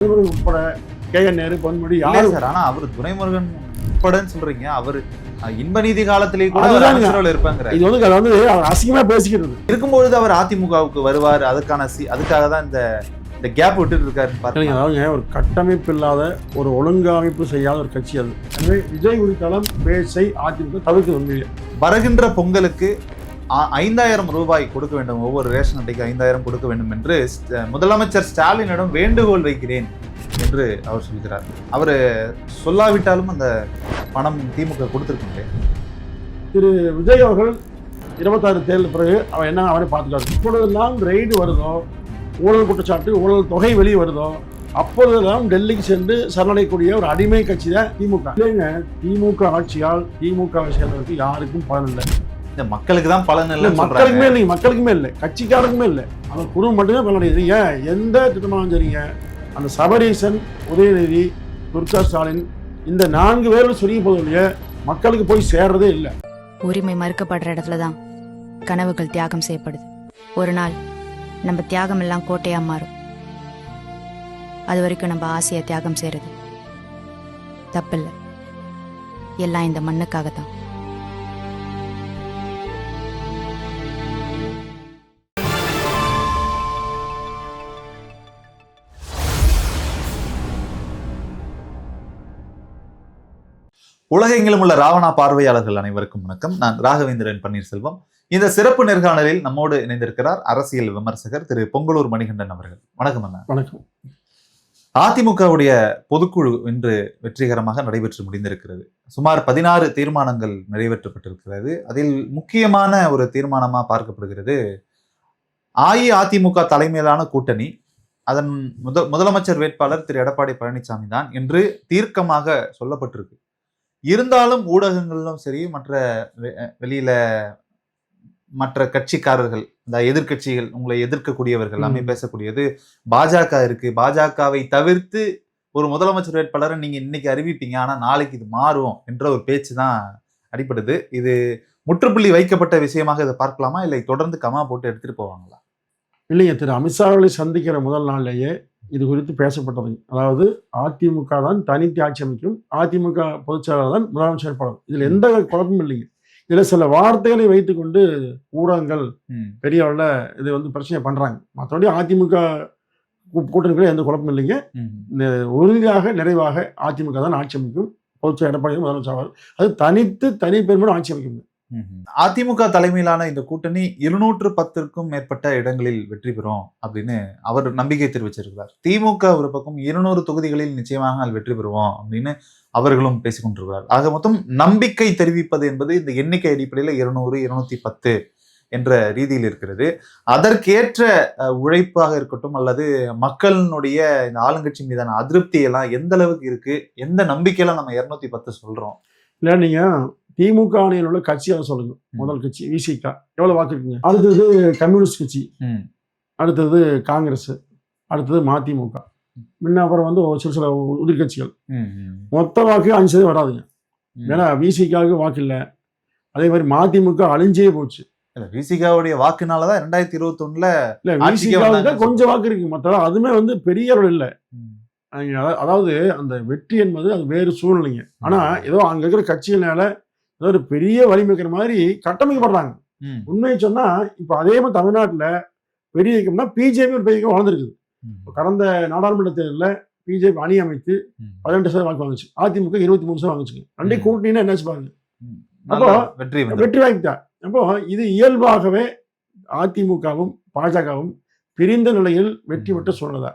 துரைமுருகன் உட்பட K N Nehru Ponmudi யாரும் sir ஆனா அவர் துரைமுருகன் உட்படன்னு சொல்றீங்க. அவர் அஹ், இன்ப நீதி காலத்திலேயே கூட. அமைச்சரவையில் இருப்பாங்க இது வந்து வந்து அவர் அசிங்கமா பேசிக்கிறது. இருக்கும்பொழுது அவர் அதிமுகவுக்கு வருவார் அதுக்கான சி அதுக்காக தான் இந்த இந்த கேப் விட்டுட்டு இருக்காருன்னு சரிங்க பாருங்க அதாவது ஒரு கட்டமைப்பு இல்லாத ஒரு ஒழுங்கமைப்பு செய்யாத ஒரு கட்சி அது. எனவே விஜய் குறித்தாலும் பேச்சை அதிமுக தவிர்க்க உண்மையே வருகின்ற பொங்கலுக்கு ஐந்தாயிரம் ரூபாய் கொடுக்க வேண்டும். ஒவ்வொரு ரேஷன் அட்டைக்கு ஐந்தாயிரம் கொடுக்க வேண்டும் என்று ஸ்ட- முதலமைச்சர் ஸ்டாலினிடம் வேண்டுகோள் வைக்கிறேன் என்று அவர் சொல்கிறார். அவர் சொல்லாவிட்டாலும் அந்த பணம் திமுக கொடுத்துருக்கீங்க திரு விஜய் அவர்கள் இருபத்தாறு தேர்தல் பிறகு அவர் என்ன அவரை பார்த்துக்காரு இப்பொழுதெல்லாம் ரெய்டு வருதோ ஊழல் குற்றச்சாட்டு ஊழல் தொகை வெளியே வருதோ அப்பொழுதெல்லாம் டெல்லிக்கு சென்று சரணடையக்கூடிய ஒரு அடிமை கட்சி தான் திமுக. இல்லைங்க திமுக ஆட்சியால் திமுக சேர்ந்தவருக்கு யாருக்கும் பலன் இல்லை. இந்த மக்களுக்கு தான் பலன் இல்ல, மக்களுக்குமே இல்லைங்க மக்களுக்குமே இல்லை கட்சிக்காரருக்குமே இல்லை. அந்த குடும்பம் மட்டுமே பலனடையுது ஏன்? எந்த திட்டமாகவும் சரிங்க. அந்த சபரீசன் உதயநிதி துர்கா ஸ்டாலின் இந்த நான்கு பேரும் சொல்லி போதிய மக்களுக்கு போய் சேர்றதே இல்லை. உரிமை மறுக்கப்படுற இடத்துல தான் கனவுகள் தியாகம் செய்யப்படுது. ஒரு நாள் நம்ம தியாகம் எல்லாம் கோட்டையா மாறும். அது வரைக்கும் நம்ம ஆசையை தியாகம் செய்யறது தப்பில்லை. எல்லாம் இந்த மண்ணுக்காக உலகெங்கிலும் உள்ள ராவணா பார்வையாளர்கள் அனைவருக்கும் வணக்கம். நான் ராகவேந்திரன் பன்னீர்செல்வம். இந்த சிறப்பு நேர்காணலில் நம்மோடு இணைந்திருக்கிறார் அரசியல் விமர்சகர் திரு பொங்கலூர் மணிகண்டன் அவர்கள். வணக்கம் அண்ணா. வணக்கம். அதிமுகவுடைய பொதுக்குழு இன்று வெற்றிகரமாக நடைபெற்று முடிந்திருக்கிறது. சுமார் பதினாறு தீர்மானங்கள் நிறைவேற்றப்பட்டிருக்கிறது. அதில் முக்கியமான ஒரு தீர்மானமா பார்க்கப்படுகிறது. அஇஅதிமுக தலைமையிலான கூட்டணி அதன் முத முதலமைச்சர் வேட்பாளர் திரு எடப்பாடி பழனிசாமி தான் என்று தீர்க்கமாக சொல்லப்பட்டிருக்கு. இருந்தாலும் ஊடகங்களிலும் சரி மற்ற வெளியில மற்ற கட்சிக்காரர்கள் இந்த எதிர்க்கட்சிகள் உங்களை எதிர்க்கக்கூடியவர்கள் எல்லாமே. பேசக்கூடியது பாஜக இருக்கு. பாஜகவை தவிர்த்து ஒரு முதலமைச்சர் வேட்பாளரை நீங்க இன்னைக்கு அறிவிப்பீங்க. ஆனா நாளைக்கு இது மாறும் என்ற ஒரு பேச்சு தான் அடிப்படுது இது முற்றுப்புள்ளி வைக்கப்பட்ட விஷயமாக இதை பார்க்கலாமா? இல்லை தொடர்ந்து கமா போட்டு எடுத்துட்டு போவாங்களா? இல்லைங்க திரு அமித்ஷா அவர்களை சந்திக்கிற முதல் நாள்லேயே இது குறித்து பேசப்பட்டது. அதாவது அதிமுக தான் தனித்து ஆட்சி அமைக்கும் அதிமுக பொதுச் செயலாளர் தான் முதலமைச்சர் வேட்பாளர் இதில் எந்த குழப்பமும் இல்லைங்க இதில் சில வார்த்தைகளை வைத்துக்கொண்டு ஊடகங்கள். பெரிய அளவில் இது வந்து பிரச்சனை பண்ணுறாங்க மற்றபடி அதிமுக கூட்டணிக்குள்ள எந்த குழப்பமும் இல்லைங்க. உறுதியாக நிறைவாக அதிமுக தான் ஆட்சி அமைக்கும் பொதுச் எடப்பாடி முதலமைச்சர் ஆவார். அது தனித்து தனி பெருமையோடு ஆட்சி அமைக்கும். அதிமுக தலைமையிலான இந்த கூட்டணி இருநூற்று பத்திற்கும் மேற்பட்ட இடங்களில் வெற்றி பெறும் அப்படின்னு அவர் நம்பிக்கை தெரிவிச்சிருக்கிறார். திமுக ஒரு பக்கம் இருநூறு தொகுதிகளில் நிச்சயமாக வெற்றி பெறுவோம் அப்படின்னு அவர்களும் பேசிக்கொண்டிருக்கிறார் ஆக மொத்தம் நம்பிக்கை தெரிவிப்பது என்பது இந்த எண்ணிக்கை அடிப்படையில் இருநூறு இருநூத்தி பத்து என்ற ரீதியில் இருக்கிறது. அதற்கேற்ற உழைப்பாக இருக்கட்டும் அல்லது மக்களினுடைய இந்த ஆளுங்கட்சி மீதான அதிருப்தி எல்லாம் எந்த அளவுக்கு இருக்கு? எந்த நம்பிக்கையெல்லாம் நம்ம இருநூத்தி பத்து சொல்றோம்? இல்லை நீங்கள் திமுக அணியில் உள்ள கட்சியாக சொல்லுங்க. முதல் கட்சி விசிகா எவ்வளோ வாக்கு இருக்குங்க? அடுத்தது கம்யூனிஸ்ட் கட்சி. அடுத்தது காங்கிரஸ். அடுத்தது மதிமுக. முன்ன அப்புறம் வந்து சில சில ம். மொத்த வாக்கு அஞ்சு சதவீதம் வராதுங்க. ஏன்னா விசிகாவுக்கு வாக்கு இல்லை. அதே மாதிரி மதிமுக அழிஞ்சே போச்சு. விசிகாவுடைய வாக்குனாலதான் ரெண்டாயிரத்தி இருபத்தி ஒண்ணுல இல்லை விசிகாவுக்கு. கொஞ்சம் வாக்கு இருக்கு. மற்ற அதுவுமே வந்து பெரிய அளவில் இல்லை. அதாவது அந்த வெற்றி என்பது அது வேறு சூழ்நிலைங்க. ஆனா ஏதோ அங்க இருக்கிற கட்சியினால ஒரு பெரிய வலிமை இருக்கிற மாதிரி கட்டமைக்கப்படுறாங்க. உண்மையை சொன்னா இப்ப அதே மாதிரி தமிழ்நாட்டுல பெரிய இயக்கம்னா பிஜேபி ஒரு பெரிய இயக்கம் வளர்ந்துருக்குது. கடந்த நாடாளுமன்ற தேர்தலில் பிஜேபி அணி அமைத்து பதினெட்டு சதவீதம் வாக்கு வாங்குச்சு. அதிமுக இருபத்தி மூணு சதவீதம் வாங்குச்சுங்க. ரெண்டே ம். கூட்டணின்னா என்னாச்சு பாருங்க அப்போ- வெற்றி வெற்றி தான் அப்போ இது இயல்பாகவே அதிமுகவும் பாஜகவும் பிரிந்த நிலையில் வெற்றி பெற்ற சூழ்நிலை.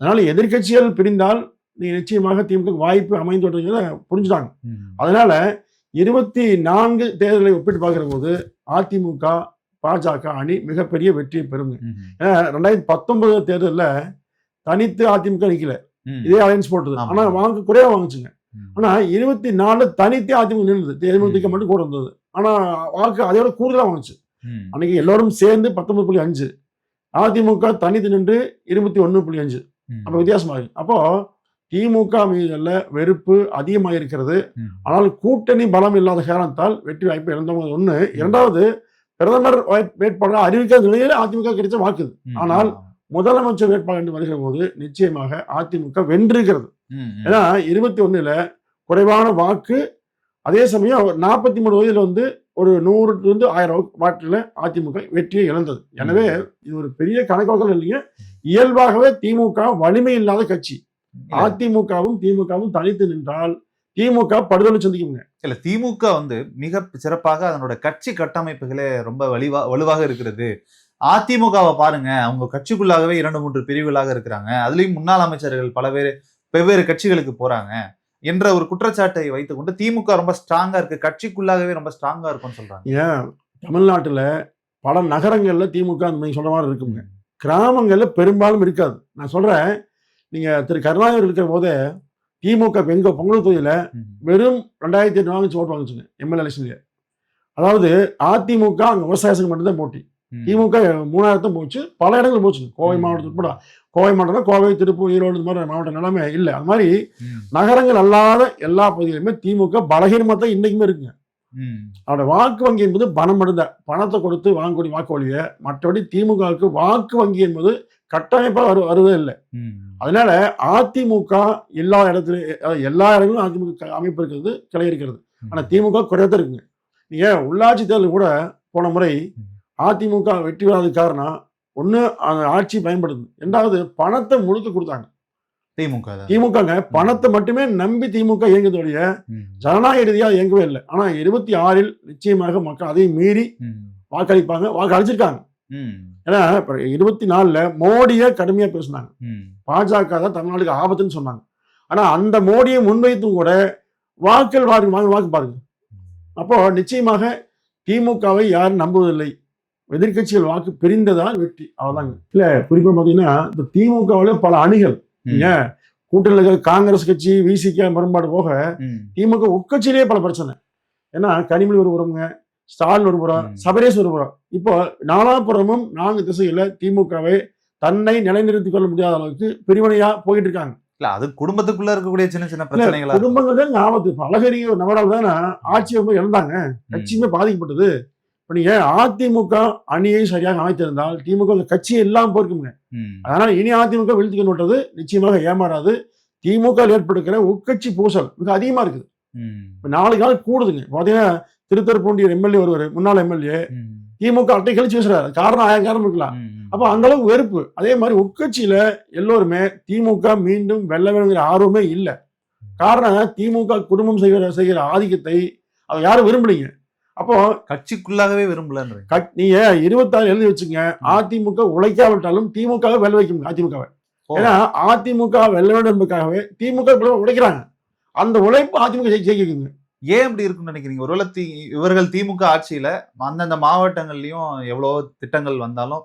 அதனால எதிர்க்கட்சிகள் பிரிந்தால் நீங்க நிச்சயமாக திமுக வாய்ப்பு அமைந்து புரிஞ்சுட்டாங்க அதனால இருபத்தி நான்கு தேர்தலை ஒப்பிட்டு பார்க்கிற போது அதிமுக பாஜக அணி மிகப்பெரிய வெற்றியை பெறுங்க ஏன்னா ரெண்டாயிரத்தி பத்தொன்பது தேர்தலில் தனித்து அதிமுக நிக்கல. இதே அலையன்ஸ் போட்டது. ஆமா. ஆனா வாங்க குறைவா வாங்குச்சுங்க. ஆனா இருபத்தி நாலு தனித்தே அதிமுக நின்றுது தேமுதிக மட்டும் கூட இருந்தது ஆனா வாக்கு அதோட கூடுதலா வாங்குச்சு அன்னைக்கு எல்லாரும் சேர்ந்து பத்தொன்பது புள்ளி அஞ்சு. அதிமுக தனித்து நின்று இருபத்தி ஒன்று புள்ளி அஞ்சு. அப்போ வித்தியாசமா இருக்கு. அப்போ திமுக மீதுள்ள வெறுப்பு அதிகமாக இருக்கிறது ஆனால் கூட்டணி பலம் இல்லாத காரணத்தால் வெற்றி வாய்ப்பு இழந்தவங்க ஒண்ணு. இரண்டாவது பிரதமர் வேட்பாளர் அறிவிக்காத நிலையில அதிமுக கிடைச்ச வாக்குது ஆனால் முதலமைச்சர் வேட்பாளர் என்று வருகிற போது நிச்சயமாக அதிமுக வென்றிருக்கிறது. ஏன்னா இருபத்தி ஒண்ணுல குறைவான வாக்கு அதே சமயம் நாற்பத்தி மூணு வயதில் வந்து ஒரு நூறுல இருந்து ஆயிரம் வாட்டில் அதிமுக வெற்றியை இழந்தது. எனவே இது ஒரு பெரிய கணக்கு இல்லைங்க. இயல்பாகவே திமுக வலிமை இல்லாத கட்சி. அதிமுகவும் திமுகவும் தனித்து நின்றால் திமுக படுதலை சந்திக்குங்க. இல்ல திமுக வந்து மிக சிறப்பாக அதனோட கட்சி கட்டமைப்புகளே ரொம்ப வலிவா வலுவாக இருக்கிறது. அதிமுகவை பாருங்க அவங்க கட்சிக்குள்ளாகவே இரண்டு மூன்று பிரிவுகளாக இருக்கிறாங்க. அதுலயும் முன்னாள் அமைச்சர்கள் பல பேர் வெவ்வேறு கட்சிகளுக்கு போறாங்க என்ற ஒரு குற்றச்சாட்டை வைத்துக்கொண்டு திமுக ரொம்ப ஸ்ட்ராங்கா இருக்கு. கட்சிக்குள்ளாகவே ரொம்ப ஸ்ட்ராங்கா இருக்கும்னு சொல்றாங்க. ஏன்? தமிழ்நாட்டுல பல நகரங்கள்ல திமுக அந்த மாதிரி சொல்ற மாதிரி இருக்குங்க. கிராமங்கள்ல பெரும்பாலும் இருக்காது. நான் சொல்றேன் நீங்க திரு கருணாநிதி இருக்கிற போதே திமுக எங்க பொங்கல் தொகுதியில. வெறும் ரெண்டாயிரத்தி எட்டு வாங்கிச்சு ஓட்டு வாங்கிச்சுங்க எம்எல்ஏ எலெக்ஷன்ல அதாவது அதிமுக அங்க விவசாயத்துக்கு மட்டும்தான் போட்டி. திமுக மூணாயிரத்தும் போச்சு பல இடங்கள் போச்சுங்க கோவை. மாவட்டத்துக்கு உட்பட கோவை மாவட்டம் கோவை திருப்பூர் ஈரோடு இந்த மாதிரி மாவட்ட நிலைமை இல்லை அது மாதிரி. நகரங்கள் அல்லாத எல்லா பகுதியிலுமே திமுக பலகீனமாக தான் இன்னைக்குமே இருக்குங்க. அவரோட வாக்கு வங்கி என்பது பணம் மட்டும்தான் பணத்தை கொடுத்து வாங்கக்கூடிய வாக்கு வழிய மற்றபடி திமுகவுக்கு வாக்கு வங்கி என்பது கட்டமைப்பாக வரு வருவதே இல்லை. அதனால அதிமுக எல்லா இடத்துலையும் எல்லா இடங்களும் அதிமுக அமைப்பு இருக்கிறது கிளை இருக்கிறது ஆனா திமுக குறையதான் இருக்குங்க நீங்க உள்ளாட்சி தேர்தல் கூட போன முறை. அதிமுக வெற்றி பெறாதது காரணம் ஒண்ணு அந்த ஆட்சி பயன்படுது ரெண்டாவது பணத்தை முழுக்க கொடுத்தாங்க திமுக. திமுகங்க பணத்தை மட்டுமே நம்பி திமுக இயங்குதோடைய. ஜனநாயக ரீதியாக இயங்கவே இல்லை ஆனா இருபத்தி ஆறில் நிச்சயமாக மக்கள் அதையும் மீறி. வாக்களிப்பாங்க வாக்கு அளிச்சிருக்காங்க ம். ஏன்னா இப்ப இருபத்தி நாலுல மோடியை கடுமையா பேசினாங்க. பாஜக தான் தமிழ்நாட்டுக்கு ஆபத்துன்னு சொன்னாங்க. ஆனா அந்த மோடியை முன்வைத்தும் கூட வாக்கள் வாக்கு வாங்க வாக்கு பாருங்க. அப்போ நிச்சயமாக திமுகவை யாரும் நம்புவதில்லை. எதிர்க்கட்சிகள் வாக்கு பிரிந்ததால் வெற்றி. அவ்வளவுதாங்க. இல்ல குறிப்பா பாத்தீங்கன்னா இந்த திமுகவுல பல அணிகள். ஏன் கூட்டணியில் இருக்கிற காங்கிரஸ் கட்சி விசிக முரண்பாடு போக. திமுக உட்கட்சியிலேயே பல பிரச்சனை. ஏன்னா கனிமொழி ஒரு புறம்ங்க ஸ்டாலின் ஒரு புறம். சபரேஷ் ஒரு புறம். இப்போ நாலாபுறமும் நான்கு திசையில திமுகவை தன்னை நிலைநிறுத்திக் கொள்ள முடியாத அளவுக்கு பிரிவினையா போயிட்டு இருக்காங்க இல்ல அது குடும்பத்துக்குள்ள இருக்கக்கூடிய சின்ன சின்ன பிரச்சனைகளா. குடும்பங்கள் தான் ஆபத்து இப்ப ஒரு நபரால் தானே ஆட்சியை போய் இழந்தாங்க. கட்சியுமே பாதிக்கப்பட்டது. இப்ப நீங்க அதிமுக அணியை சரியாக அமைத்திருந்தால் திமுக கட்சியை எல்லாம் போயிருக்குங்க. அதனால இனி அதிமுக வீழ்த்திக்கணுன்றது நிச்சயமாக ஏமாறாது. திமுக ஏற்படுகிற உட்கட்சி பூசல் மிக அதிகமா இருக்குது. இப்ப நாலு நாள் கூடுதுங்க. இப்ப பாத்தீங்கன்னா திருத்தரப்பூண்டியர் எம்எல்ஏ ஒருவர் முன்னாள் எம்எல்ஏ. திமுக அட்டை கழிச்சு பேசுறாரு காரணம் ஆயிரம் காரணம் இருக்கலாம். அப்ப அந்த அளவுக்கு வெறுப்பு. அதே மாதிரி உட்கட்சியில எல்லோருமே திமுக மீண்டும் வெல்ல வேணுங்கிற ஆர்வமே இல்லை. காரணம் திமுக குடும்பம் செய்கிற செய்கிற ஆதிக்கத்தை அவங்க யாரும் விரும்பலீங்க. அப்போ கட்சிக்குள்ளாகவே விரும்பலன்றீங்க. கட்- நீங்க இருபத்தாறு எழுதி வச்சுங்க. அதிமுக உழைக்காவிட்டாலும் திமுக வெல்ல வைக்கும் அதிமுகவை. ஏன்னா அதிமுக வெல்ல வேண்டும் என்பதற்காகவே திமுக உழைக்கிறாங்க அந்த உழைப்பு அதிமுக ஜெயி- ஜெயிக்குங்க ஏன் இப்படி இருக்கும்னு நினைக்கிறீங்க? ஒருவேளை தி இவர்கள் திமுக ஆட்சியில அந்தந்த மாவட்டங்கள்லயும் எவ்வளவோ திட்டங்கள் வந்தாலும்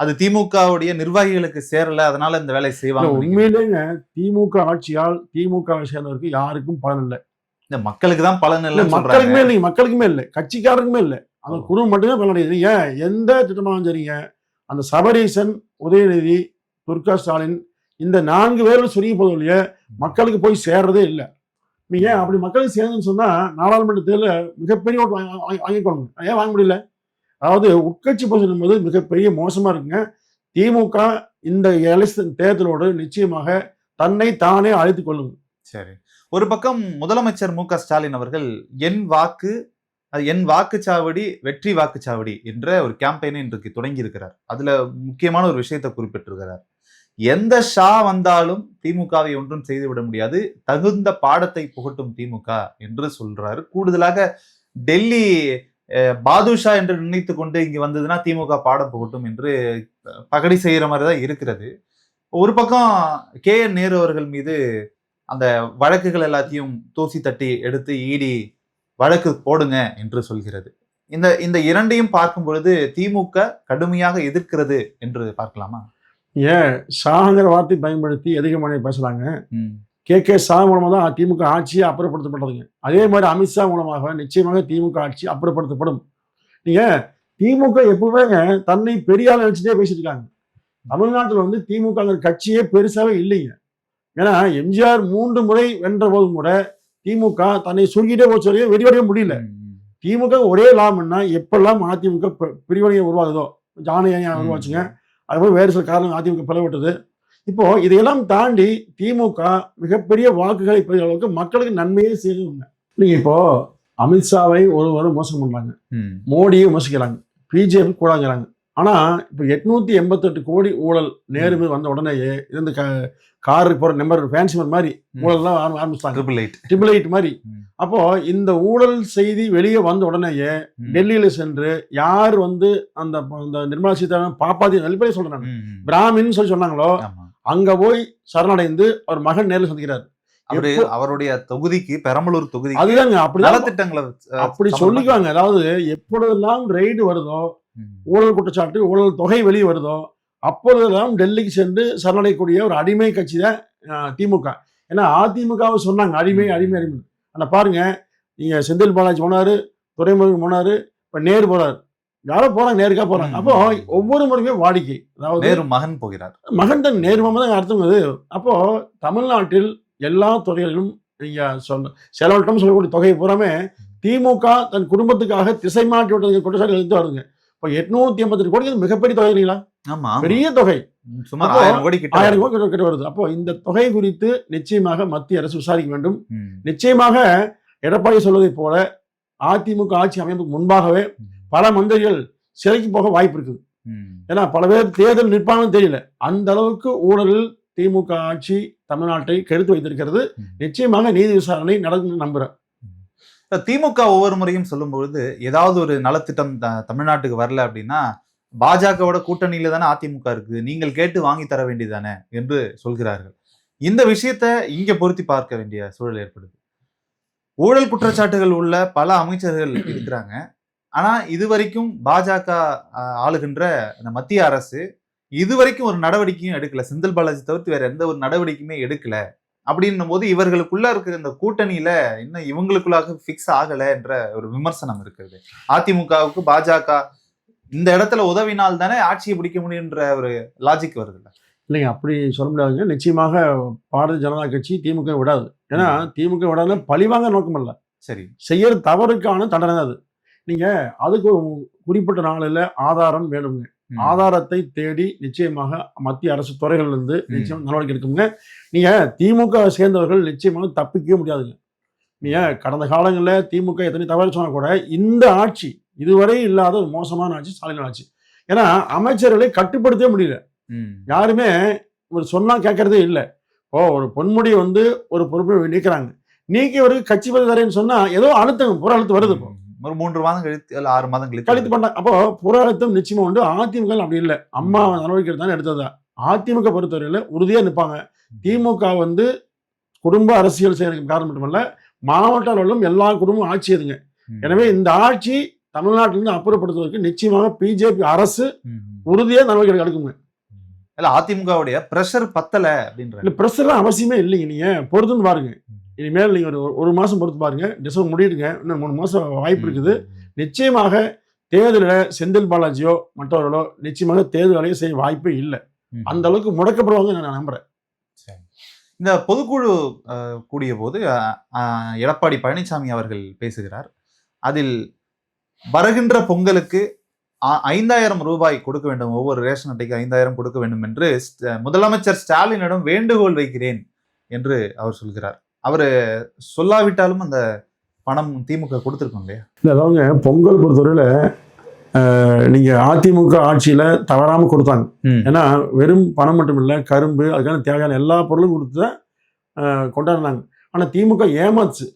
அது திமுகவுடைய நிர்வாகிகளுக்கு சேரல அதனால இந்த வேலையை இல்ல, செய்வாங்க உண்மையிலேங்க திமுக ஆட்சியால் திமுகவை சேர்ந்தவருக்கு யாருக்கும் பலன் இல்லை. இந்த மக்களுக்கு தான் பலன் இல்ல மக்களுக்குமே இல்லைங்க மக்களுக்குமே இல்லை கட்சிக்காரருக்குமே இல்லை. அந்த. குடும்பம் மட்டுமே பலனடையுது ஏன் எந்த திட்டமாகவும் சரிங்க அந்த சபரீசன் உதயநிதி துர்கா ஸ்டாலின் இந்த நான்கு பேரும் சுருங்கி போதிய மக்களுக்கு போய் சேர்றதே இல்லை. நீங்க அப்படி மக்களுக்கு சேர்ந்துன்னு சொன்னா நாடாளுமன்ற தேர்தலில் மிகப்பெரிய ஓட்டு வாங்கி வாங்கிக்கொள்ளணும். ஏன் வாங்க முடியல? அதாவது உட்கட்சி போசல் என்பது மிகப்பெரிய மோசமா இருக்குங்க. திமுக இந்த எலெக்ஷன் தேர்தலோடு நிச்சயமாக தன்னை தானே அழைத்து கொள்ளும். சரி. ஒரு பக்கம் முதலமைச்சர் மு க ஸ்டாலின் அவர்கள் என் வாக்கு அது என் வாக்குச்சாவடி வெற்றி வாக்குச்சாவடி என்ற ஒரு கேம்பெயினை இன்றைக்கு தொடங்கி இருக்கிறார் அதுல முக்கியமான ஒரு விஷயத்தை குறிப்பிட்டிருக்கிறார். எந்த ஷா வந்தாலும் திமுகவை ஒன்றும் செய்துவிட முடியாது. தகுந்த பாடத்தை புகட்டும் திமுக என்று சொல்றாரு. கூடுதலாக டெல்லி பாதுஷா என்று நினைத்து கொண்டு இங்கு வந்ததுன்னா திமுக பாடம் புகட்டும் என்று பகடி செய்கிற மாதிரி தான் இருக்கிறது. ஒரு பக்கம் கே. என். நேரு அவர்கள் மீது அந்த வழக்குகள் எல்லாத்தையும் தூசி தட்டி எடுத்து ஈடி வழக்கு போடுங்க என்று சொல்கிறது. இந்த இந்த இரண்டையும் பார்க்கும் பொழுது திமுக கடுமையாக எதிர்க்கிறது என்று பார்க்கலாமா? ஏன் ஷாங்கிற வார்த்தை பயன்படுத்தி எதிர்கமனை பேசுறாங்க? ம், கே. கே. ஷா மூலமாக தான் திமுக ஆட்சியே அப்புறப்படுத்தப்பட்டதுங்க. அதே மாதிரி அமித்ஷா மூலமாக நிச்சயமாக திமுக ஆட்சி அப்புறப்படுத்தப்படும். நீங்க திமுக எப்பவுமேங்க தன்னை பெரிய ஆள் நினைச்சுட்டே பேசிட்டு இருக்காங்க. தமிழ்நாட்டில் வந்து திமுகங்கிற கட்சியே பெருசாவே இல்லைங்க. ஏன்னா எம்ஜிஆர் மூன்று முறை வென்ற போதும் கூட திமுக தன்னை சுருக்கிட்டே போச்சு வரையும் வெடிவடைய முடியல. திமுக ஒரே லாபம்னா எப்பெல்லாம் அதிமுக பிரிவினையை உருவாகுதோ ஜானகியை உருவாச்சுங்க. அதுபோல் வேறு சில காரணம் அதிமுக பிளவிட்டது இப்போ இதையெல்லாம் தாண்டி திமுக மிகப்பெரிய வாக்குகளை பெரிய அளவுக்கு மக்களுக்கு நன்மையே செய்யுங்க நீங்க இப்போ அமித்ஷாவை ஒருவர் மோசம் பண்றாங்க. மோடியை விமர்சிக்கிறாங்க. பிஜேபி கூடாங்கிறாங்க ஆனா இப்போ எட்நூத்தி எண்பத்தெட்டு கோடி ஊழல் நேரு மீது வந்த உடனேயே இது இந்த காருக்கு போற நம்பர் ஃபேன்சி மாதிரி. ஊழல்லாம் ஆரம்பி- ஆரம்பிச்சிட்டாங்க ட்ரிபிள் எயிட் ட்ரிபிள் எயிட் மாதிரி. அப்போ இந்த ஊழல் செய்தி வெளியே வந்த உடனேயே. டெல்லியில சென்று யார் வந்து அந்த அந்த நிர்மலா சீதாராமன் சொல்றேன் நான் ம், ம். பிராமின்னு சொல்லி சொன்னாங்களோ. அங்க போய் சரணடைந்து அவர் மகன் நேரில் சந்திக்கிறார் அவரு அவருடைய தொகுதிக்கு பெரம்பலூர் தொகுதிக்கு அதுதாங்க அப்படிதான் நலத்திட்டங்களை அப்படி சொல்லிக்குவாங்க அதாவது எப்பொழுதெல்லாம் ரெய்டு வருதோ. ஊழல் குற்றச்சாட்டு ஊழல் தொகை வெளியே வருதோ அப்பொழுதெல்லாம் டெல்லிக்கு சென்று சரணடையக்கூடிய ஒரு அடிமை கட்சி தான் திமுக. ஏன்னா அதிமுகவை சொன்னாங்க அடிமை அடிமை அடிமை ஆனா பாருங்க நீங்க செந்தில் பாலாஜி போனாரு துறைமுருகன் போனாரு இப்ப நேரு போறாரு. யாரோ போறாங்க நேருக்கா போறாங்க. ம். அப்போ ஒவ்வொரு முறையுமே வாடிக்கை. அதாவது நேரு மகன் போகிறார். மகன் தன் நேர்மமாக தான் அர்த்தம் அது. அப்போ தமிழ்நாட்டில் எல்லா துறைகளிலும் நீங்க சொல்ல செலவட்டம் சொல்லக்கூடிய தொகை பூராமே திமுக தன் குடும்பத்துக்காக திசை மாற்றி விட்டது குற்றச்சாட்டு வருதுங்க. இப்போ எட்நூத்தி எண்பத்தி கோடி அது மிகப்பெரிய தொகை இல்லைங்களா? ஆமா பெரிய தொகை. சுமார் ஆயிரம் கோடி கிட்ட ஆயிரம் கோடி கிட்ட வருது. அப்போ இந்த தொகை குறித்து நிச்சயமாக மத்திய அரசு விசாரிக்க வேண்டும். நிச்சயமாக எடப்பாடி சொல்வதைப் போல அதிமுக ஆட்சி அமைப்புக்கு முன்பாகவே பல மந்திரிகள் சிறைக்கு போக வாய்ப்பு இருக்குது. ஏன்னா பல பேர் தேர்தல் நிற்பாங்கன்னு தெரியல. அந்த அளவுக்கு ஊழலில் திமுக ஆட்சி தமிழ்நாட்டை கெடுத்து வைத்திருக்கிறது. நிச்சயமாக நீதி விசாரணை நடக்கும் நம்புறேன். திமுக ஒவ்வொரு முறையும் சொல்லும்பொழுது ஏதாவது ஒரு நலத்திட்டம் த- தமிழ்நாட்டுக்கு வரல அப்படின்னா பாஜகவோட கூட்டணியில தானே அதிமுக இருக்கு நீங்கள் கேட்டு வாங்கி தர வேண்டியதானே என்று சொல்கிறார்கள். இந்த விஷயத்தை இங்க பொருத்தி பார்க்க வேண்டிய சூழல் ஏற்படுது. ஊழல் குற்றச்சாட்டுகள் உள்ள பல அமைச்சர்கள் இருக்கிறாங்க. ஆனா இதுவரைக்கும் பாஜக ஆளுகின்ற அந்த மத்திய அரசு இதுவரைக்கும் ஒரு நடவடிக்கையும் எடுக்கல. செந்தில் பாலாஜி தவிர்த்து வேற எந்த ஒரு நடவடிக்கையுமே எடுக்கல. அப்படின்னும் போது இவர்களுக்குள்ள இருக்கிற இந்த கூட்டணியில இன்னும் இவங்களுக்குள்ளாக ஃபிக்ஸ் ஆகல என்ற ஒரு விமர்சனம் இருக்கிறது அதிமுகவுக்கு பாஜக இந்த இடத்துல உதவினால் தானே ஆட்சியை பிடிக்க முடியுன்ற ஒரு லாஜிக் வருது இல்லைங்க அப்படி சொல்ல முடியாதுங்க நிச்சயமாக பாரதிய ஜனதா கட்சி திமுக விடாது. ஏன்னா திமுக விடாதுன்னா பழிவாங்க நோக்கம் இல்ல. சரி. செய்யற தவறுக்கான தண்டனை அது. நீங்க அதுக்கு ஒரு குறிப்பிட்ட நாளில் ஆதாரம் வேணுங்க. ஆதாரத்தை தேடி நிச்சயமாக மத்திய அரசு துறைகள் இருந்து. நிச்சயம் நடவடிக்கை எடுக்குங்க நீங்க திமுக சேர்ந்தவர்கள் நிச்சயமாக தப்பிக்கவே முடியாதுங்க நீங்க கடந்த காலங்களில் திமுக எத்தனை தவறு சொன்னா கூட இந்த ஆட்சி இதுவரை இல்லாத ஒரு மோசமான ஆட்சி ஸ்டாலின் ஆட்சி. ஏன்னா அமைச்சர்களை கட்டுப்படுத்தவே முடியல. யாருமே ஒரு சொன்னா கேட்கறதே இல்லை. ஓ ஒரு பொன்முடி வந்து ஒரு பொறுப்பை நீக்கிறாங்க. நீக்கியவருக்கு கட்சி பதிவு தரேன்னு சொன்னா ஏதோ அழுத்தம் புற அழுத்தம் வருது இப்போ. ஒரு மூன்று மாதம் கழித்து இல்ல ஆறு மாதம் கழித்து கழித்து பண்ணாங்க அப்போ புற அழுத்தம் நிச்சயமா உண்டு. அதிமுக அப்படி இல்லை. அம்மா நடவடிக்கை தான் எடுத்ததா? அதிமுக பொறுத்தவரையில உறுதியா நிற்பாங்க திமுக வந்து குடும்ப அரசியல் செய்யறதுக்கு காரணம் மட்டுமல்ல மாவட்ட அளவிலும் எல்லா குடும்பமும் ஆட்சி எதுங்க. எனவே இந்த ஆட்சி தமிழ்நாட்டிலிருந்து அப்புறப்படுத்துவதற்கு நிச்சயமாக பிஜேபி அரசு ம். உறுதியா நடவடிக்கை எடுக்குங்க. இல்ல அதிமுகவுடைய பிரஷர் பத்தல அப்படின்ற இல்ல பிரஷர்லாம் அவசியமே இல்லைங்க. நீங்க பொறுத்துன்னு பாருங்க. இனிமேல் நீங்க ஒரு ஒரு மாசம் பொறுத்து பாருங்க. டிசம்பர் முடியுதுங்க. இன்னும் மூணு மாசம் வாய்ப்பு இருக்குது. நிச்சயமாக தேர்தலில் செந்தில் பாலாஜியோ மற்றவர்களோ நிச்சயமாக தேர்தல் வேலையை செய்ய வாய்ப்பே இல்லை. அந்த அளவுக்கு முடக்கப்படுவாங்க நான் நம்புறேன். சரி. இந்த பொதுக்குழு கூடிய போது எடப்பாடி பழனிசாமி அவர்கள் பேசுகிறார். அதில் வருகின்ற பொங்கலுக்கு ஐந்தாயிரம் ரூபாய் கொடுக்க வேண்டும். ஒவ்வொரு ரேஷன் அட்டைக்கு ஐந்தாயிரம் கொடுக்க வேண்டும் என்று முதலமைச்சர் ஸ்டாலினிடம் வேண்டுகோள் வைக்கிறேன் என்று அவர் சொல்கிறார். அவர் சொல்லாவிட்டாலும் அந்த பணம் திமுக கொடுத்துருக்கோம் இல்லையா? இல்லை அதாவதுங்க பொங்கல் பொறுத்தவரையில் நீங்கள் அதிமுக ஆட்சியில் தவறாமல் கொடுத்தாங்க. ஏன்னா வெறும் பணம் மட்டும் இல்லை கரும்பு அதுக்கான தேவையான எல்லா பொருளும் கொடுத்து தான் கொண்டாடினாங்க. ஆனால் திமுக ஏமாச்சு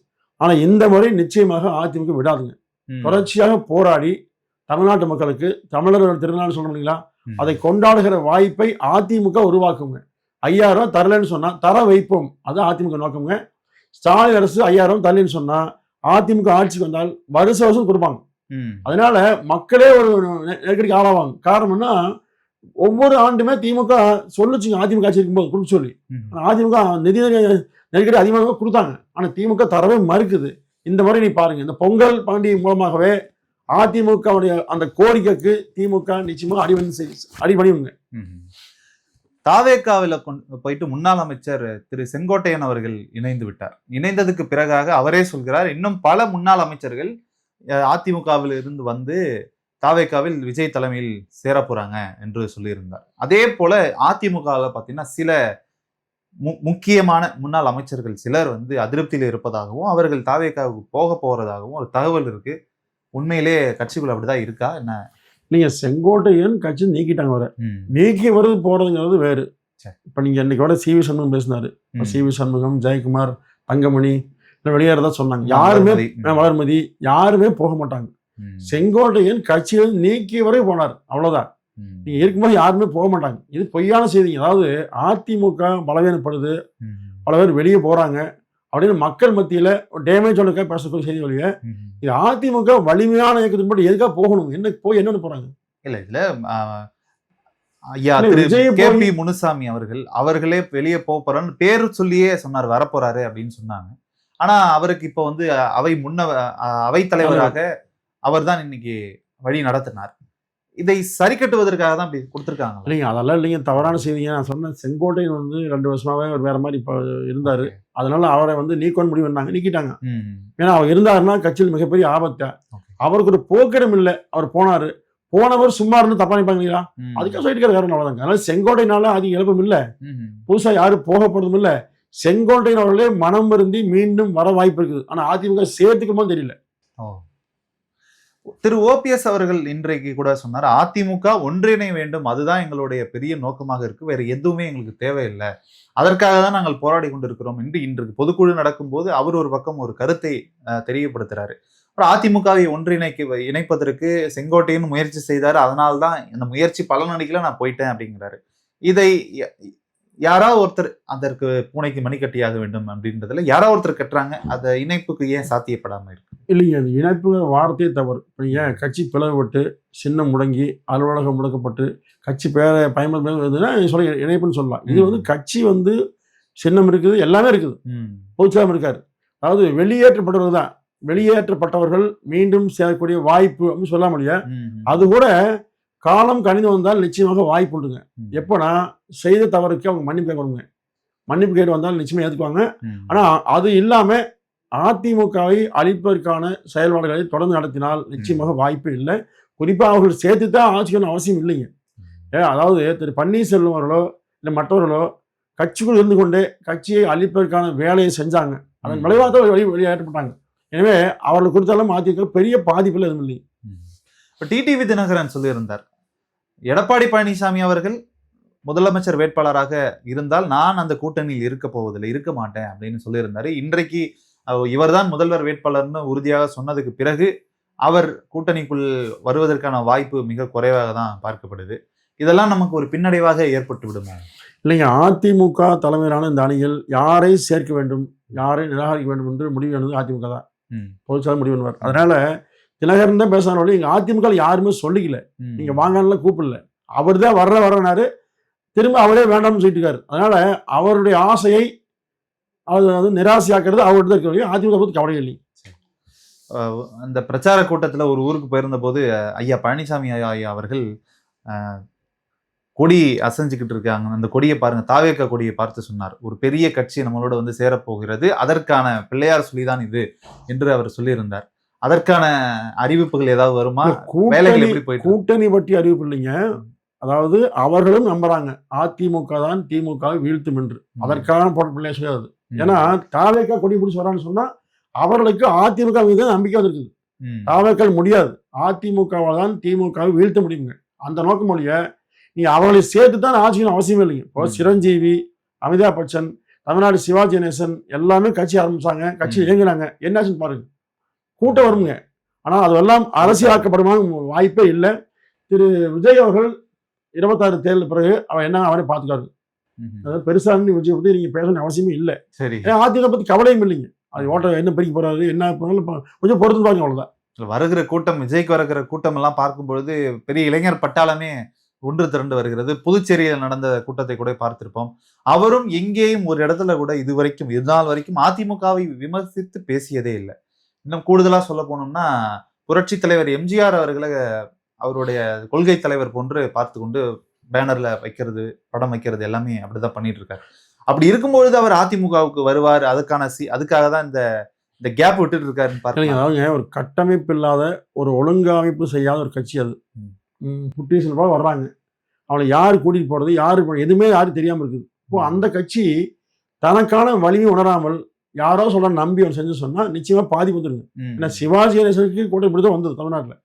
ஆனால் இந்த முறை நிச்சயமாக அதிமுக விடாதுங்க. தொடர்ச்சியாக போராடி தமிழ்நாட்டு மக்களுக்கு தமிழர்கள் திருநாள் ம். அதை கொண்டாடுகிற வாய்ப்பை அதிமுக உருவாக்குங்க. ஐயாயிரம் தரலன்னு சொன்னா தர வைப்போம். அது அதிமுக நோக்கம்ங்க. ஸ்டாலின் அரசு ஐயாயிரம் தரலன்னு சொன்னா அதிமுக ஆட்சிக்கு வந்தால் வருஷ வருஷம் கொடுப்பாங்க. அதனால மக்களே ஒரு நெருக்கடிக்கு ஆளாவாங்க. காரணம்னா ஒவ்வொரு ஆண்டுமே திமுக சொல்லுச்சுங்க அதிமுக ஆட்சி இருக்கும்போது கொடுக்க சொல்லி. அதிமுக நிதி நெரு- நெருக்கடி அதிகமாக கொடுத்தாங்க. ஆனா திமுக தரவே மறுக்குது. இந்த முறை நீ பாருங்க இந்த பொங்கல் பண்டிகை மூலமாகவே அதிமுகவுடைய அந்த கோரிக்கைக்கு திமுக நிச்சயமா அடிவணி செய்- அடிபணிவுங்க. தாவேக்காவில் கொண்டு போயிட்டு முன்னாள் அமைச்சர் திரு செங்கோட்டையன் அவர்கள் இணைந்து விட்டார். இணைந்ததுக்கு பிறகாக அவரே சொல்கிறார் இன்னும் பல முன்னாள் அமைச்சர்கள் அதிமுகவில் இருந்து வந்து தாவேக்காவில் விஜய் தலைமையில் சேரப்போறாங்க என்று சொல்லியிருந்தார். அதே போல அதிமுகவில் பார்த்தீங்கன்னா சில மு முக்கியமான முன்னாள் அமைச்சர்கள் சிலர் வந்து அதிருப்தியில் இருப்பதாகவும் அவர்கள் தாவேக்காவுக்கு போக போகிறதாகவும் ஒரு தகவல் இருக்கு. உண்மையிலே கட்சிக்குள்ள அப்படிதான் இருக்கா? என்ன நீங்க செங்கோட்டையன் கட்சி நீக்கிட்டாங்க வர நீக்கி வருது போறதுங்கிறது வேறு. இப்ப நீங்க இன்னைக்கு வர சி வி சண்முகம் பேசினாரு. சி வி சண்முகம் ஜெயக்குமார் தங்கமணி இல்லை வெளியேறதா சொன்னாங்க. யாருமே வளர்மதி, யாருமே போக மாட்டாங்க. செங்கோட்டையன் கட்சியில் நீக்கி வரை போனார். அவ்வளவுதான். ம், நீங்க இருக்கும்போது யாருமே போக மாட்டாங்க. இது பொய்யான செய்திங்க. அதாவது அதிமுக பலவீனப்படுது. பல பேர் வெளியே போறாங்க. அப்படின்னு மக்கள் மத்தியில டேமேஜ் ஒழுக்க பேசக்கூடிய செய்தி வழிய. இது அதிமுக வலிமையான இயக்கத்தின் படி எதுக்காக போகணும்? என்ன போய் என்னன்னு போறாங்க? இல்ல இதுல ஆ, ஐயா இல்ல, திரு முனுசாமி அவர்கள் அவர்களே வெளியே போக போறேன்னு பேர் சொல்லியே சொன்னார் வரப்போறாரு அப்படின்னு சொன்னாங்க. ஆனா அவருக்கு இப்போ வந்து அவை முன்ன அவை தலைவராக அவர்தான் இன்னைக்கு வழி நடத்தினார். இதை சரி கட்டுவதற்காக தான் இப்படி கொடுத்துருக்காங்க. இல்லைங்க அதெல்லாம் இல்லைங்க தவறான செய்திங்க. நான் சொன்னேன் செங்கோட்டையன் வந்து ரெண்டு வருஷமாவே அவர் வேற மாதிரி இப்போ இருந்தாரு. அதனால அவரை வந்து நீக்கணும் முடிவு பண்ணாங்க நீக்கிட்டாங்க. ஏன்னா அவர் இருந்தாருன்னா கட்சியில் மிகப்பெரிய ஆபத்து. அவருக்கு ஒரு போக்கிடம் இல்லை அவர் போனாரு. போனவர் சும்மா இருந்து தப்பா நினைப்பாங்களா அதுக்காக சொல்லிட்டு இருக்காரு அவ்வளவுதாங்க அதனால செங்கோட்டையினால அதிக இழப்பும் இல்லை. புதுசா யாரும் போக போறதும் இல்லை. செங்கோட்டையன் அவர்களே மனம் வருந்தி மீண்டும் வர வாய்ப்பு இருக்குது. ஆனா அதிமுக சேர்த்துக்குமோ தெரியல. திரு ஓபிஎஸ் அவர்கள் இன்றைக்கு கூட சொன்னார் அதிமுக ஒன்றிணை வேண்டும். அதுதான் எங்களுடைய பெரிய நோக்கமாக இருக்கு. வேற எதுவுமே எங்களுக்கு தேவையில்லை. அதற்காக தான் நாங்கள் போராடி கொண்டிருக்கிறோம் என்று இன்றைக்கு பொதுக்குழு நடக்கும்போது அவர் ஒரு பக்கம் ஒரு கருத்தை தெரியப்படுத்துறாரு. அப்புறம் அதிமுகவை ஒன்றிணைக்க இணைப்பதற்கு செங்கோட்டையன் முயற்சி செய்தார். அதனால்தான் இந்த முயற்சி பலனடிக்கல நான் போயிட்டேன் அப்படிங்கிறாரு. இதை யாராவது ஒருத்தர் அதற்கு பூனைக்கு மணிக்கட்டியாக வேண்டும் அப்படின்றதுல யாராவது ஒருத்தர் கட்டுறாங்க? அந்த இணைப்புக்கு ஏன் சாத்தியப்படாமல் இருக்கு? இல்லைங்க அந்த இணைப்புங்கிற வார்த்தையே தவறு. இப்போ நீங்கள் கட்சி பிளவுபட்டு சின்னம் முடங்கி அலுவலகம் முடக்கப்பட்டு கட்சி பேரை பயன்படுத்துனா சொல்ல இணைப்புன்னு சொல்லலாம். இது வந்து கட்சி வந்து சின்னம் இருக்குது எல்லாமே இருக்குது. ம். பொதுச்செயலாளர் இருக்காரு. அதாவது வெளியேற்றப்பட்டவர்கள் தான். வெளியேற்றப்பட்டவர்கள் மீண்டும் சேரக்கூடிய வாய்ப்பு அப்படின்னு சொல்ல முடியாது. அது கூட காலம் கணிந்து வந்தால் நிச்சயமாக வாய்ப்பு உண்டுங்க. எப்போனா செய்த தவறுக்கு அவங்க மன்னிப்பு கேட்கணுங்க. மன்னிப்பு கேட்டு வந்தால் நிச்சயமா ஏற்றுக்குவாங்க ம். ஆனா அது இல்லாம அதிமுகவை அழிப்பதற்கான செயல்பாடுகளை தொடர்ந்து நடத்தினால் நிச்சயமாக வாய்ப்பு இல்லை. குறிப்பா அவர்கள் சேர்த்து தான் ஆட்சிக்கணும் அவசியம் இல்லைங்க. ஏ அதாவது திரு பன்னீர்செல்வம் அவர்களோ இல்லை மற்றவர்களோ கட்சிக்குள் இருந்து கொண்டே கட்சியை அழிப்பதற்கான வேலையை செஞ்சாங்க. அதன். விளைவாக தான் வெளி வெளியேற்றப்பட்டாங்க எனவே அவர்கள் குறித்தாலும் அதிமுக பெரிய பாதிப்பில் எதுவும் இல்லை இப்ப டிடிவி தினகரன் சொல்லியிருந்தார். எடப்பாடி பழனிசாமி அவர்கள் முதலமைச்சர் வேட்பாளராக இருந்தால் நான் அந்த கூட்டணியில் இருக்க போவதில்லை இருக்க மாட்டேன் அப்படின்னு சொல்லியிருந்தாரு. இன்றைக்கு இவர்தான் முதல்வர் வேட்பாளர்னு உறுதியாக சொன்னதுக்கு பிறகு அவர் கூட்டணிக்குள் வருவதற்கான வாய்ப்பு மிக குறைவாக தான் பார்க்கப்படுது. இதெல்லாம் நமக்கு ஒரு பின்னடைவாக ஏற்பட்டு விடுமா? இல்லைங்க அதிமுக தலைமையிலான இந்த அணிகள் யாரை சேர்க்க வேண்டும் யாரை நிராகரிக்க வேண்டும் என்று முடிவு பண்ணது அதிமுக தான். ம். பொதுச்சாளர் முடிவு பண்ணுவார். அதனால தினகரன் தான் பேசுறாரு இங்க அதிமுக யாருமே சொல்லிக்கல. நீங்க வாங்கல கூப்பிடல. அவர் தான் வர்ற வரனாரு திரும்ப அவரே வேண்டாம்னு சொல்லிட்டு இருக்காரு. அதனால அவருடைய ஆசையை அது வந்து நிராசையாக்குறது அவர்கிட்ட தான் இருக்க அதிமுக பத்தி கவலை இல்லை அந்த பிரச்சார கூட்டத்துல ஒரு ஊருக்கு போயிருந்த போது ஐயா பழனிசாமி ஐயா அவர்கள் கொடி அசைஞ்சுக்கிட்டு இருக்காங்க. அந்த கொடியை பாருங்க தாவேக்கா கொடியை பார்த்து சொன்னார். ஒரு பெரிய கட்சி நம்மளோட வந்து சேரப்போகிறது. அதற்கான பிள்ளையார் சொல்லிதான் இது என்று அவர் சொல்லியிருந்தார். அதற்கான அறிவிப்புகள் ஏதாவது வருமா? வேலைகள் எப்படி போயிட்டு இருக்கு? கூட்டணி பற்றி அறிவிப்பு இல்லைங்க. அதாவது அவர்களும் நம்புறாங்க. அதிமுக தான் திமுகவை வீழ்த்தும் என்று. அதற்கான போட்ட பிள்ளைய சொல்லாது. ஏன்னா தாவேக்கா கொடி பிடிச்சி வரான்னு சொன்னா அவர்களுக்கு அதிமுக மீது நம்பிக்கை வந்திருக்குது. தாவேக்கால் முடியாது. அதிமுகவால் தான் திமுகவை வீழ்த்த முடியுங்க அந்த நோக்கம் மொழிய நீ அவர்களை சேர்த்து தான் ஆட்சியின் அவசியம் இல்லைங்க. இப்போ. சிரஞ்சீவி அமிதாப் பச்சன் தமிழ்நாடு சிவாஜி கணேசன் எல்லாமே கட்சி ஆரம்பிச்சாங்க கட்சி. இயங்குனாங்க என்னாச்சுன்னு பாருங்க. கூட்டம் வருங்க. ஆனால் அதெல்லாம் அரசியலாக்கப்படுமா வாய்ப்பே இல்லை. திரு. விஜய் அவர்கள் இருபத்தாறு தேர்தல் பிறகு அவன் என்ன அவனே பார்த்துக்காரு. அதாவது பெருசா இருந்து விஜய் பத்தி நீங்க பேசணும் அவசியமே இல்லை. சரி. ஏன்னா அதிமுக பத்தி கவலையும் இல்லைங்க. அது ஓட்ட என்ன பிரிக்க போறாரு என்ன பண்ணாலும் கொஞ்சம் பொறுத்து பாருங்க அவ்வளவுதான் வருகிற கூட்டம் விஜய்க்கு வருகிற கூட்டம் எல்லாம் பார்க்கும் பொழுது பெரிய இளைஞர் பட்டாளமே ஒன்று திரண்டு வருகிறது. புதுச்சேரியில் நடந்த கூட்டத்தை கூட பார்த்திருப்போம். அவரும் எங்கேயும் ஒரு இடத்துல கூட இதுவரைக்கும் இதுநாள் வரைக்கும் அதிமுகவை விமர்சித்து பேசியதே இல்லை. இன்னும் கூடுதலா சொல்ல போனோம்னா புரட்சி தலைவர் எம்ஜிஆர் அவர்களை அவருடைய கொள்கை தலைவர் போன்று பார்த்து கொண்டு பேனர்ல வைக்கிறது படம் வைக்கிறது எல்லாமே அப்படிதான் பண்ணிட்டு இருக்காரு அப்படி இருக்கும்பொழுது அவர் அதிமுகவுக்கு வருவார் அதுக்கான சி அதுக்காக தான் இந்த இந்த கேப் விட்டுட்டு இருக்காருன்னு பார்க்கலாம். அதாவதுங்க ஒரு கட்டமைப்பு இல்லாத ஒரு ஒழுங்கமைப்பு செய்யாத ஒரு கட்சி அது. ம். குட்டீஸ்ல போல வர்றாங்க. அவளை யார் கூட்டிட்டு போறது யாரு எதுவுமே யாரும் தெரியாம இருக்குது. இப்போ அந்த கட்சி தனக்கான வலிமை உணராமல் யாரோ சொல்ற நம்பி அவன் செஞ்சு சொன்னா நிச்சயமா பாதி வந்துருங்க. ஏன்னா சிவாஜி கணேசனுக்கு கூட்டம் இப்படி தான் வந்தது தமிழ்நாட்டுல.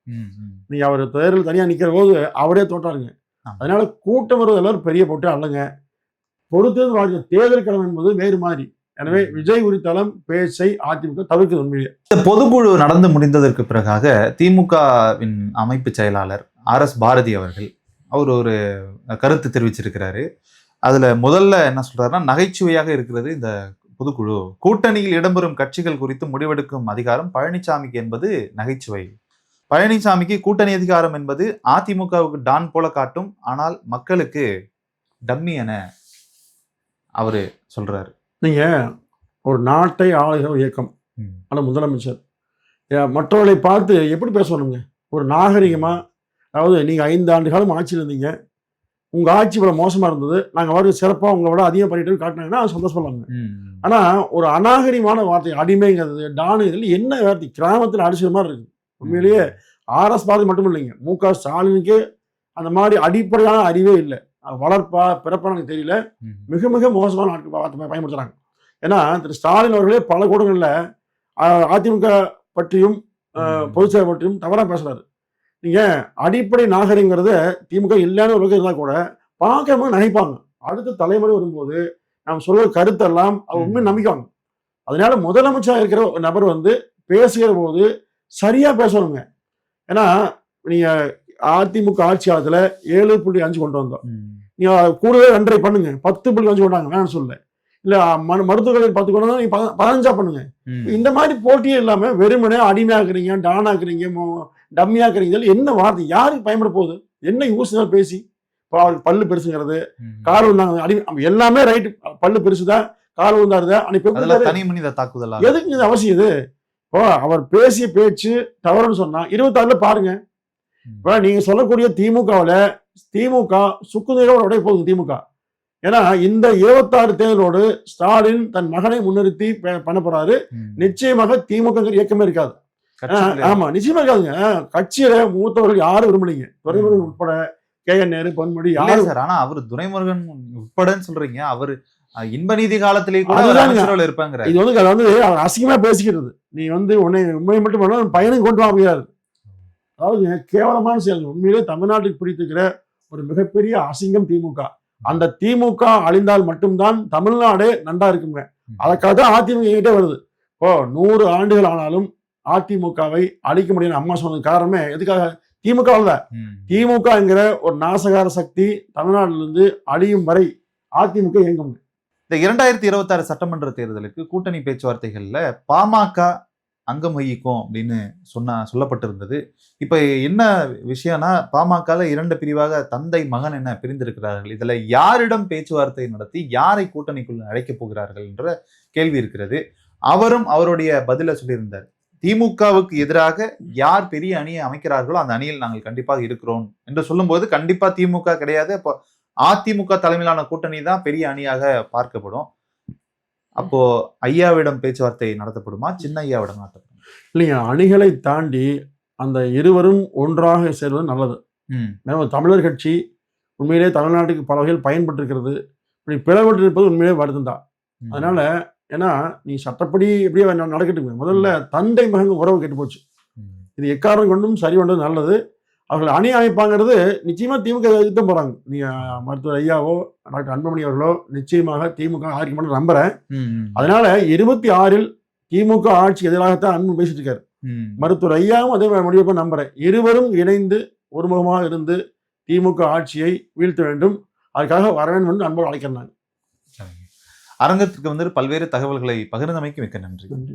நீங்க அவர் தேர்தல் தனியா நிக்கிற போது அவரே தோட்டாருங்க. அதனால கூட்டம் வருவது எல்லாரும் பெரிய போட்டு அல்லங்க. பொறுத்தது வாழ்க்கை தேர்தல் களம் என்பது வேறு மாதிரி. எனவே. விஜய் குறித்தாலும் பேச்சை அதிமுக தவிர்க்குது உண்மையிலே. இந்த பொதுக்குழு நடந்து முடிந்ததற்கு பிறகாக திமுகவின் அமைப்பு செயலாளர் ஆர் எஸ் பாரதி அவர்கள் அவர் ஒரு கருத்து தெரிவிச்சிருக்கிறாரு. அதுல முதல்ல என்ன சொல்றாருன்னா நகைச்சுவையாக இருக்கிறது இந்த பொதுக்குழு. கூட்டணியில் இடம்பெறும் கட்சிகள் குறித்து முடிவெடுக்கும் அதிகாரம் பழனிசாமிக்கு என்பது நகைச்சுவை. பழனிசாமிக்கு கூட்டணி அதிகாரம் என்பது அதிமுகவுக்கு டான் போல காட்டும். ஆனால் மக்களுக்கு டம்மி என அவரு சொல்றாரு. நீங்க ஒரு நாட்டை ஆளுகிற இயக்கம். ஆனால் முதலமைச்சர். மற்றவர்களை பார்த்து எப்படி பேசணுங்க? ஒரு நாகரிகமா அதாவது நீங்க ஐந்து ஆண்டு காலம் ஆட்சியில் இருந்தீங்க. உங்க ஆட்சி இவ்வளவு மோசமா இருந்தது. நாங்க வர சிறப்பா உங்களை விட அதிகம் பண்ணிட்டு காட்டினாங்கன்னா சந்தோஷப்படலாங்க. ஆனா ஒரு அநாகரிகமான வார்த்தை அடிமைங்கிறது டானு இதில் என்ன வார்த்தை? கிராமத்தில் அடிச்சது மாதிரி இருக்கு. உண்மையிலேயே ஆர்எஸ் பாரதி மட்டும் இல்லைங்க. மு க ஸ்டாலினுக்கு அந்த மாதிரி அடிப்படையான அறிவே இல்லை. வளர்ப்பா பிறப்பா எனக்கு தெரியல. மிக மிக மோசமான நாட்கள் பயன்படுத்துறாங்க. ஏன்னா திரு ஸ்டாலின் அவர்களே பல கூட்டங்களில் அதிமுக பற்றியும். பொதுச்சேவை பற்றியும் தவறாக பேசுறாரு. நீங்க அடிப்படை நாகரிகங்கிறத திமுக இல்லைன்னு ஒரு இருந்தால் கூட பார்க்கறவங்க நினைப்பாங்க அடுத்த தலைமுறை வரும்போது நாம் சொல்ற கருத்தெல்லாம் அவர் உண்மை. நம்பிக்காங்க அதனால முதலமைச்சராக இருக்கிற ஒரு நபர் வந்து பேசுகிற போது சரியா பேசணுங்க. ஏன்னா நீங்க அதிமுக ஆட்சி காலத்துல ஏழு புள்ளி அஞ்சு கொண்டு வந்தோம். ம். நீங்க கூடவே ரெண்டரை பண்ணுங்க. பத்து புள்ளி அஞ்சு கொண்டாங்க. வேணாம் சொல்ல இல்ல மரு மருத்துவக் கல்லூரி பத்து கொண்டு வந்தா நீங்க பத- பதினஞ்சா பண்ணுங்க. இந்த மாதிரி போட்டியே இல்லாம வெறுமனே அடிமையாக்குறீங்க டானாக்குறீங்க டம்மியாக்குறீங்க இதெல்லாம் என்ன வார்த்தை? யாருக்கு பயன்பட போகுது? என்ன யூஸ் பேசி இப்போ அவருக்கு பல்லு பெருசுங்கிறது ம். கால் விழுந்தாங்க அடி எல்லாமே ரைட்டு. பல்லு பெருசுதான் கால் விழுந்தாருதா அன்னைக்கு? தனி மனித தாக்குதலா? எதுக்கு இது அவசியம் இது? இப்போ அவர் பேசிய பேச்சு தவறுன்னு சொன்னா இருபத்தாறுல பாருங்க. இப்போ நீங்க சொல்லக்கூடிய திமுகவுல திமுக சுக்குநீரோட உடைய போகுது திமுக. ஏன்னா இந்த இருபத்தாறு தேர்தலோடு ஸ்டாலின் தன் மகனை முன்னிறுத்தி பண்ண போறாரு. நிச்சயமாக திமுக இயக்கமே இருக்காது. ஆமா நிச்சயமா இருக்காதுங்க. கட்சியில மூத்தவர்கள் யாரும் விரும்பலீங்க. துறைமுருகன் உட்பட கே. என். நேரு பொன்முடி யாரும் சார்? ஆனா அவர் துரைமுருகன் உட்படன்னு சொல்றீங்க. அவரு இன்ப நீதி காலத்திலேயே கூட இருப்பாங்கிற இது வந்து அது வந்து அவர் அசிங்கமா பேசிக்கிறது நீ வந்து உன்னை உண்மை மட்டும் பண்ண பையனும் கொண்டு வாங்கிறாரு அதாவது கேவலமான செயல் உண்மையிலே தமிழ்நாட்டுக்கு பிடித்திருக்கிற ஒரு மிகப்பெரிய அசிங்கம் திமுக. அந்த திமுக அழிந்தால் மட்டும்தான் தமிழ்நாடே நன்றா இருக்குங்க. அதற்காக தான் அதிமுக கிட்டே வருது. இப்போ நூறு ஆண்டுகள் ஆனாலும் அதிமுகவை அழிக்க முடியும் அம்மா சொன்னது காரணமே எதுக்காக? திமுக ம். திமுகங்கிற ஒரு நாசகார சக்தி தமிழ்நாட்டில இருந்து அழியும் வரை அதிமுக இயங்கும் இந்த இரண்டாயிரத்தி இருபத்தாறு சட்டமன்ற தேர்தலுக்கு கூட்டணி பேச்சுவார்த்தைகளில் பாமக அங்கம் வகிக்கும் அப்படின்னு சொன்ன சொல்லப்பட்டிருந்தது. இப்போ என்ன விஷயம்னா பாமகவில் இரண்டு பிரிவாக தந்தை மகன் என பிரிந்திருக்கிறார்கள். இதில் யாரிடம் பேச்சுவார்த்தை நடத்தி யாரை கூட்டணிக்குள் அழைக்கப் போகிறார்கள் என்ற கேள்வி இருக்கிறது. அவரும் அவருடைய பதிலை சொல்லியிருந்தார். திமுகவுக்கு எதிராக யார் பெரிய அணியை அமைக்கிறார்களோ அந்த அணியில் நாங்கள் கண்டிப்பாக இருக்கிறோம் என்று சொல்லும்போது கண்டிப்பாக திமுக கிடையாது. அப்போ அதிமுக தலைமையிலான கூட்டணி தான் பெரிய அணியாக பார்க்கப்படும். அப்போ ஐயாவிடம் பேச்சுவார்த்தை நடத்தப்படுமா? சின்ன ஐயாவிடம் நடத்தப்படுமா? இல்லைங்க அணிகளை தாண்டி அந்த இருவரும் ஒன்றாக சேர்வது நல்லது. நம்ம தமிழர் கட்சி உண்மையிலே தமிழ்நாட்டுக்கு பல வகையில் பயன்பட்டிருக்கிறது. இப்படி பிளவுபட்டு இருப்பது உண்மையிலே வருத்தம் தான். அதனால ஏன்னா நீ சட்டப்படி எப்படியோ ந- நடக்கட்டுமே? முதல்ல தந்தை மகன் உறவு கெட்டு போச்சு இது எக்காரணம் கொண்டும் சரி பண்ணது நல்லது. அவர்கள் அணி அமைப்பாங்கிறது நிச்சயமா திமுக எதிர்த்து போறாங்க. நீங்க மருத்துவர் ஐயாவோ டாக்டர் அன்புமணி அவர்களோ நிச்சயமாக திமுக ஆட்சி பண்ண நம்புறேன். அதனால இருபத்தி ஆறில் திமுக ஆட்சி எதிராகத்தான் அன்பு பேசிட்டு இருக்காரு. மருத்துவர் ஐயாவும் அதே முடிவு நம்புறேன். இருவரும் இணைந்து ஒருமுகமாக இருந்து திமுக ஆட்சியை வீழ்த்த வேண்டும். அதுக்காக வர வேண்டும் என்று அன்போடு அழைக்கிறேன் சரிங்க. அரங்கத்திற்கு வந்து பல்வேறு தகவல்களை பகிர்ந்தமைக்கு மிக்க நன்றி. நன்றி.